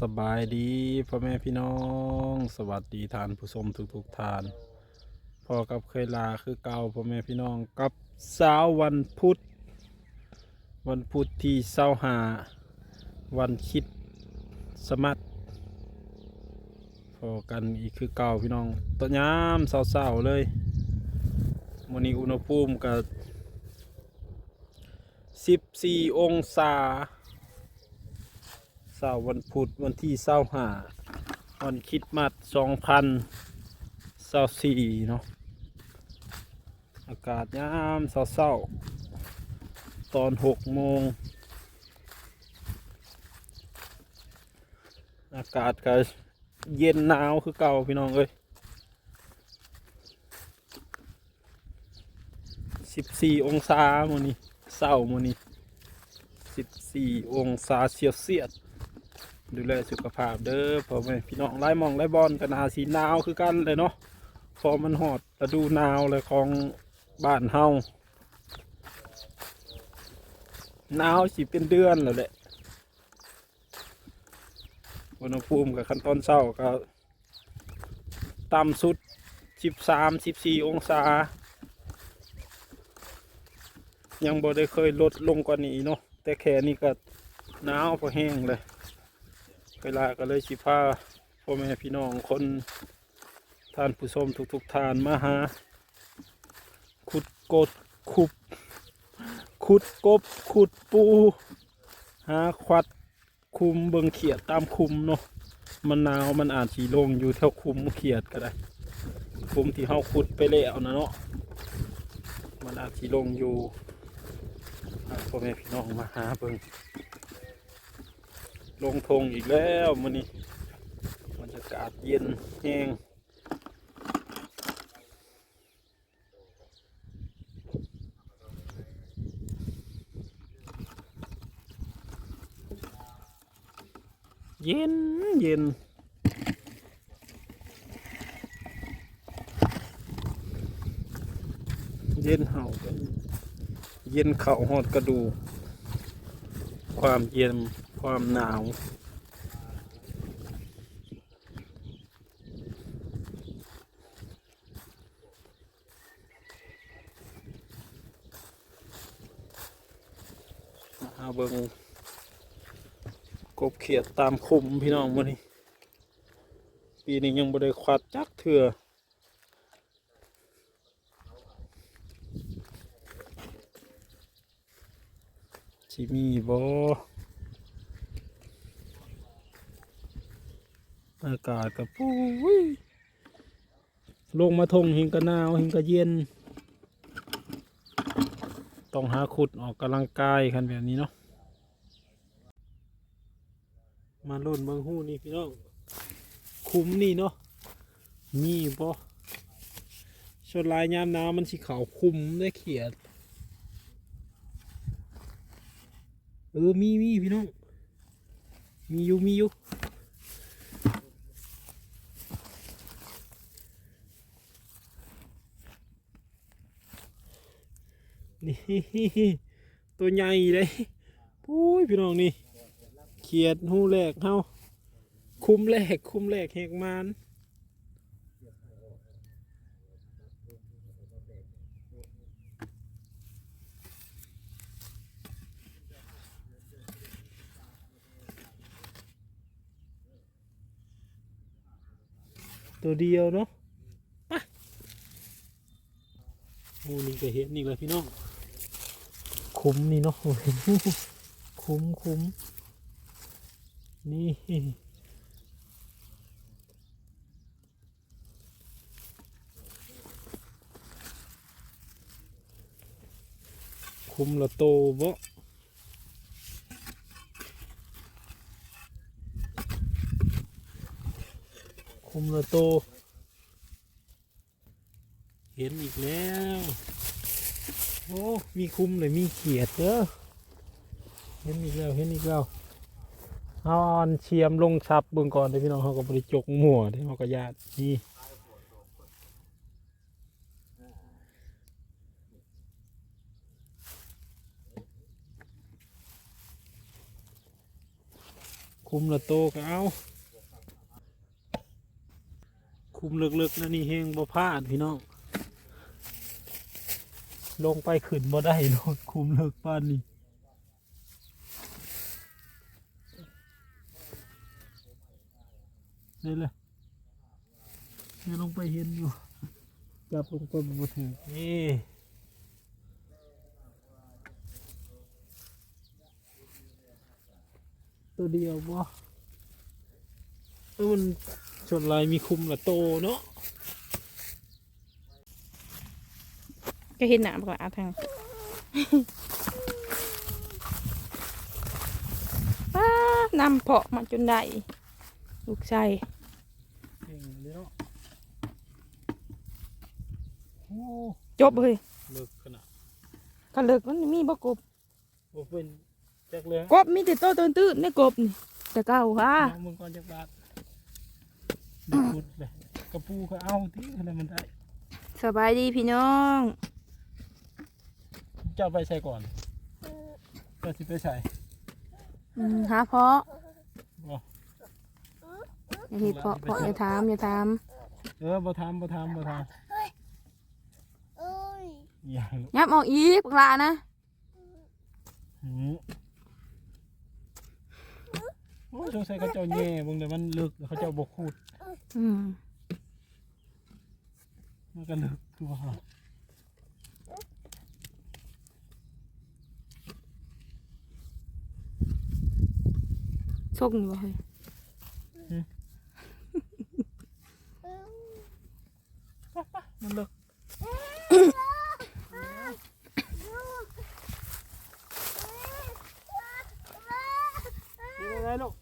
สบายดีพ่อแม่พี่น้อง สวัสดีทานผู้ชมทุกทุกๆทานพอกับเคยลาคือเก่าพ่อแม่พี่น้องกับเช้าวันพุธวันพุธที่เศร้าหาวันคิดสมัตพอกันอีกคือเก่าพี่น้องตอนยามเศร้าๆเลยวันนี้อุณหภูมิกับ14 องศา เสาร์วันพุธวันที่เสาร์ห้าวันคิดมัดสองพันเสาสี่เนาะอากาศยามเสาเสาตอนหกโมงอากาศก็เย็นหนาวคือเก่าพี่น้องเอ้ยสิบสี่องศาโมนี้เศร้าโมนี้สิบสี่องศาเซลเซียส ดูแลสุขภาพเด้อพ่อแม่พี่น้องไล่มองไล่บอลกันอาสีหนาวคือกันเลยเนาะพอมันหอดฤดูหนาวเลยของบ้านเฮาหนาวสิเป็นเดือนแล้วแหละอุณหภูมิกับขั้นตอนเช้าก็ต่ำสุด 13 14 องศา ยังบ่ได้เคยลดลงกว่านี้เนาะแต่แค่นี้ก็หนาวพอแห้งเลย เวลาก็เลยสิพาพ่อแม่พี่น้องคนท่านผู้ชมทุกๆทท่านมาหา ขุดกดขุบขุดกบขุดปู หาควัดคุมเบิงเขียดตามคุมเนาะมันหนาวมันอาจสีลงอยู่แถวคุมเขียดก็ได้ คุมที่เฮาขุดไปแล้วนะเนาะมันอาจสีลงอยู่พ่อแม่พี่น้องมาหาเบิง ลงทงอีกแล้วมันนี้บรรยากาศเย็นแห้งเย็นเย็นเย็นเห่ากันเย็นเข่าหอดกระดู ความเย็น ความหนาว มาเบิงกบเขียดตามคุมพี่น้องมื้อนี้ ปีนี้ยังบ่ได้ควัดจักเถื่อสิมีบ่ อากาศกับปุ้ยลงมาทงหิงกระนาวหิงกระเย็น ต้องหาขุดออกกำลังกายกันแบบนี้เนาะมาลุ่นเบิงหู้นี่พี่น้องคุ้มนี่เนาะมีบ่ชนลายยามน้ำมันสิขาวคุ้มได้เขียดเออมีมีพี่น้อง มีอยู่มีอยู่ นี่ตัวใหญ่เลยปุ้ยพี่น้องนี่เขียดหูแหลกเฮาคุ้มแหลกคุ้มแหลกแหกมานตัวเดียวเนาะไปโอ้นี่ก็เห็นนี่เลยพี่น้อง คุ้มนี่เนาะคุ้มคุ้มนี่คุ้มละโตบ่คุ้มละโต เห็นอีกแล้ว โอ้ มีคุ้มเลยมีเขียดเด้อเห็นอีกแล้วเห็นอีกแล้วเอาอันเชียมลงซับเบิ่งก่อนเดี๋ยพี่น้องเขาก็บริจกหมั่วเดี๋ยวเขาก็ญาตินี่คุมละโตก็เอาคุมลึกๆนะนี่เฮงบ่พลาดพี่น้อง ลงไปขึ้นบ่ได้โลดคุมลึกป้านนี่นี่เลยเนี่ยลงไปเห็นอยู่จับลงไปบ่ถึงนี่ตัวเดียวบ่เออมันชนลายมีคุมละโตเนาะ ก็เห็นหนาก่อนเอาทางป้านำเพาะมาจนได้ลูกชายเก่งเลยเนาะโอ้จบเลยเลิกขนาดกระเลิกมันมีบ่กบบ่เป็นจักเลยกบมีแต่โตตื่นตื่นๆในกบนี่แต่เก่าค่ะเอามึงก่อนจักบาทดีพุดเลยกระปูก็เอาที่อะไรมันได้สบายดีพี่น้องเจ้าไปใส่ก่อนเจ้าสิไปใส่อืมหาเพาะบ่อย่าเห็ดเพาะเพาะอย่าถามอย่าถามเออบ่ทำบ่ทำบ่ทำอย่าลูกยับออกอีกปลานะหืมโอ้ยสงสัยเขาเจ้าแย่เบิ่งเลยมันลึกเขาเจ้าบ่คูดอืมมันก็ลึกตัว ชกอยู่บ่เฮ้ยมันลึกนี่อะไรลูก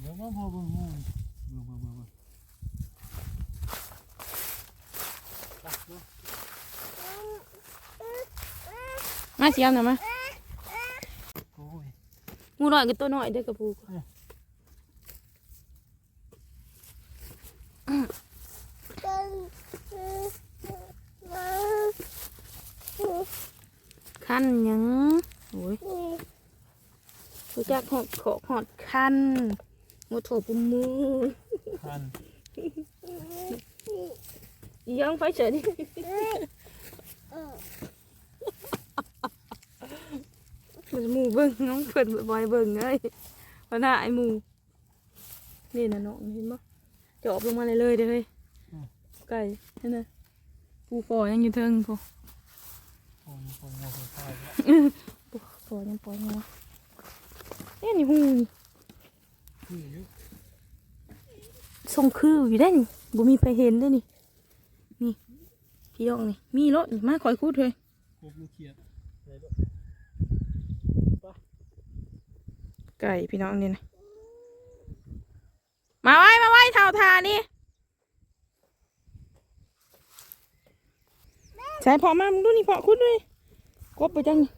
เดี๋ยวมาพอเบิ่งงูเบิ่งเบิ่งเบิ่งเบิ่งไปเบิ่งมาเสียมหน่อยมาโอ้ย งูน้อยกับตัวน้อยเด้อกระปูกคันหยังโอ้ยรู้จักหอดขอหอดคันงูโถปุ่มมือคันยังไปเฉยดิ มันหมูเบิ่งน้องเพิ่นบ่อยเบิ่งเอ้ยว่าหน้าไอ้หมูนี่น่ะน้องเห็นบ่จอบลงมาเลยเลยเด้อเฮ้ยไก่นั่นน่ะปูฟอยังอยู่เทิงพอปูฟอยังปล่อยมาเอ๊ะนี่หูนี่คืออยู่ทรงคืออยู่ได้นี่บ่มีใครเห็นเด้นี่ นี่ พี่น้องนี่ มีรถมาคอยคูดเลย กบลูกเขียด ไปลูกไก่พี่น้องนี่นะมาไว้มาไว้เท่าทานี่ใส่พอมามึงดูนี่พอคุณด้วยกบไปจังนี่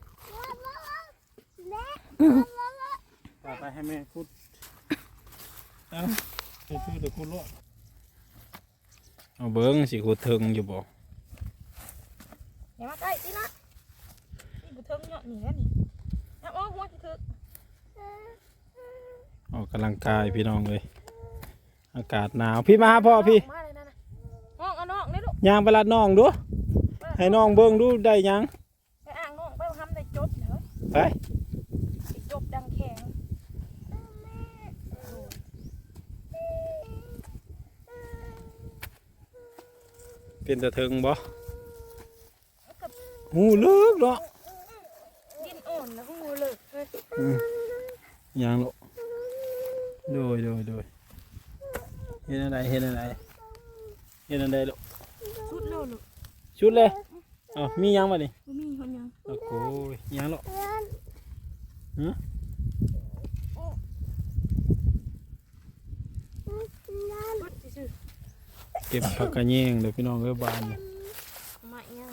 ไปไปให้แม่คุดเอาไปคุดเดี๋ยวคุดรอดเอาเบิ้งสิคุดเทิงอยู่บ่อย่ามาใกล้สินะนี่บุเทิงเนาะนี่แหละนี่เอาออกหัวสิเถอะ ออกกำลังกายพี่น้องเลย อากาศหนาวพี่มาหาพ่อพี่มาเลยนะนะน้องเอาน้องนี่ลูกย่างไปลัดน้องดู ให้น้องเบิ้งดูได้หยังไปอ่างน้องไปทำได้จบเถอะไปสิจบดังแข็งเป็นตะเทิงบ่หูเลิกเนาะดินอ่อนแล้วหูเลิกเฮ้ยอืม ย่างลูกโดยโดยโดยเห็นอะไรเห็นอะไรเห็นอะไรลูกสุดโลดลูกชุดเลยเอ๋อมีหยังบ่นี่บ่มีคนยังโอ้โหหยังลูกฮะสุดซื่อเก็บผักกระเยงเดี๋ยวพี่น้องเอ้ยบานนี่ๆมาอีหยัง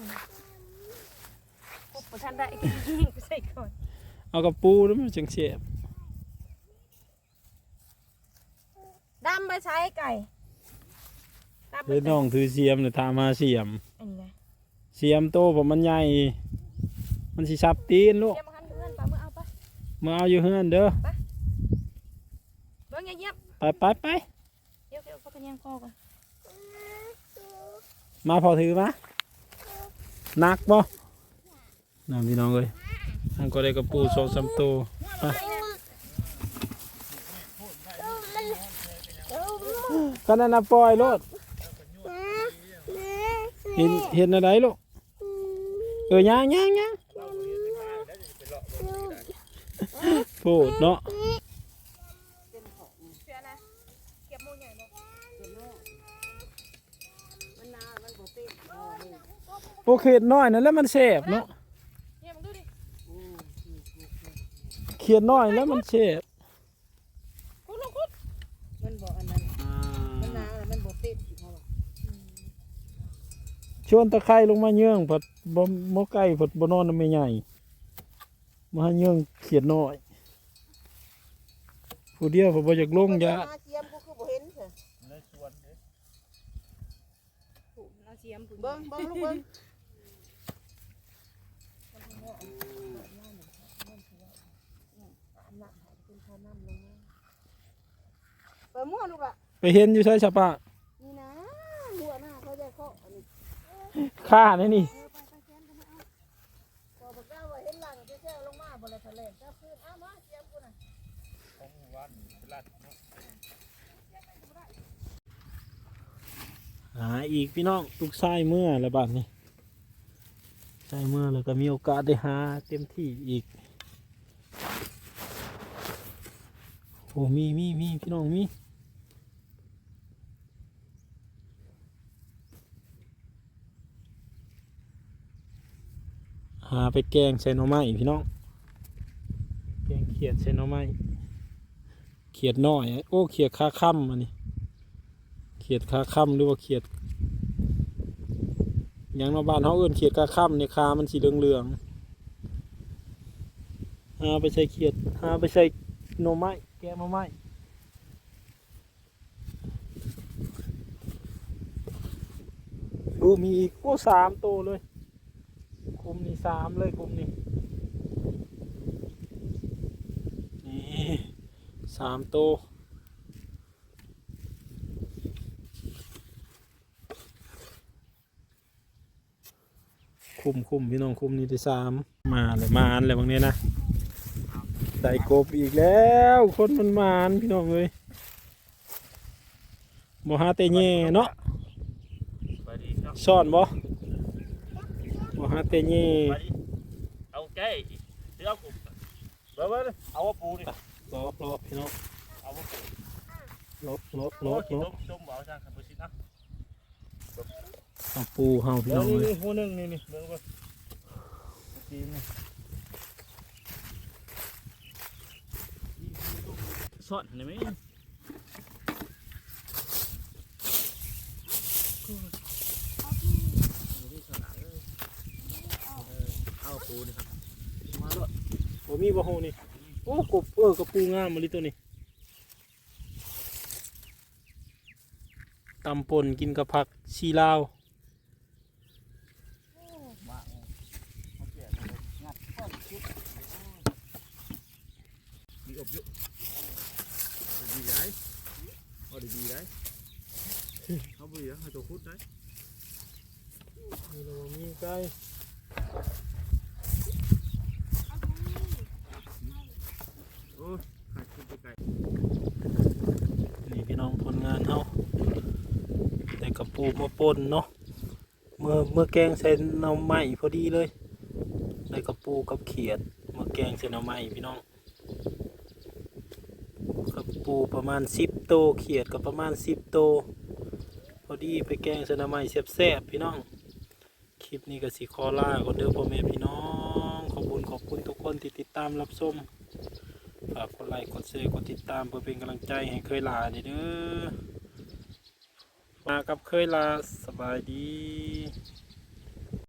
กบบ่ทันได้ไปใส่ก่อนเอากระปูแล้วมันจังเสียบ ดำไปใช้ไก่ดำไปเฮ้ยน้องถือเสียมเดี๋ยวตามมาเสียม อันนี้ไงเสียมโตผมมันใหญ่ มันสิซับตีนลูกเดี๋ยวมาคันเพื่อนปลาเมื่อเอาไปมาเอาอยู่เฮือนเด้อเบิ่งเงียบไปไปไปๆเดี๋ยวเดี๋ยวพักกันยังคอก่อนมาพอถือมาหนักบ่น้ำพี่น้องเอ้ยอันก็ได้กระปูสองสามตัว ไป ก็นั่นนะปล่อยโลดเห็นเห็นอะไรลูกเออย่างย่างย่างพูดเนาะเชื่อนะเก็บหมูใหญ่บ่โอเคน้อยนั่นแล้วมันแสบเนาะเนี่ยมึงดูดิเขียนน้อยแล้วมันแสบ คุณลูกคุณ มันบอกอันนั้นมันนาวแล้วมันบอกติดเขาบอก ชวนตะไคร้ลงมาเยื่องผัดบ่บ่ไก่ผัดบ่นอนน้ำไม่ใหญ่มาเยื่องเขียนน้อยผู้เดียวผมบ่อยากลงยาเจียมกูคือบ่เห็นเถอะผูเอาเสียมผูเบิ้งเบิ้งลูกเบิ้งไปมั่วลูกละไปเห็นอยู่ใช่ชะปะนี่นะหัวหน้าเขาจะเข้าอันนี้ ข้านี่นี่พอบอกว่าเห็นหลังจะแช่ลงมาบนทะเลจะขึ้นอ้ามาเจียมกูน่ะหาอีกพี่น้องลูกชายเมื่อแล้วบัดนี้ชายเมื่อแล้วก็มีโอกาสได้หาเต็มที่อีกโอ้มีมีมีพี่น้องมี หาไปแกงใส่หน่อไม้พี่น้อง แกงเขียดใส่หน่อไม้ เขียดน้อย โอ้ เขียดคาค่ำอันนี้ เขียดคาค่ำหรือว่าเขียดอย่างนอบ้านเขาเอื่นเขียดคาค่ำในคามันสีเหลืองๆหาไปใส่เขียดหาไปใส่หน่อไม้ แกงหน่อไม้ดูมีอีกโอ้สามตัวเลย คุมนี่สามเลยคุมนี่นี่สามตัวคุมคุมพี่น้องคุมนี่ที่สามมาเลยมานเลยบางเนี้ยนะได้กบอีกแล้วคนมันมานพี่น้องเลยบ่หาเตเย่เนาะไปดีครับซ่อนบ่ บ่หาเตเย่ไปดิเอาใจเดี๋ยวเอากลุ่มเบิ่งเบิ่งเอาว่าปูดิรอบรอบพี่น้องเอาว่าปูลบลบลโอ้บขี้ลต้บมต้มบ่เอาจ้างคันบุชิตนะเอาปูเฮาพี่เดี๋ยน้วองนี่เลยนี่หัวหนึ่งนี่นี่เบิ่งเบิ่งจีนนี่สอดเห็นไหมเอา ปูดิครับมาด้วยผมมีบ่โฮนี่โอ้กบเออกระปูงามมาลิตัวนี้ตำป่นกินกับผักชีลาวดีอบเยอะดีได้เอาดีดีได้เอาไปยังให้ตัวคุดได้นี่เรามีไก่ โอ้ยหายคุดไปไกล นี่พี่น้องผลงานเฮาได้กระ ปูมาปนเนาะเมื่อเมื่อแกงใส่น่อไม้พอดีเลยได้กระปูกับเขียดเมื่อแกงใส่น่อไม้พี่น้องกระปูประมาณสิบโตเขียดก็ประมาณสิบโตพอดีไปแกงใส่น่อไม้แซ่บๆพี่น้องคลิปนี้ก็สิขอลาก่อนเด้อพ่อแม่พี่น้องขอบคุณขอบคุณทุกคนที่ติดตามรับชมฝากกดไลค์กดแชร์กดติดตามเพื่อเป็นกำลังใจให้เคยลาเด้อ กับเคยลาสบายดี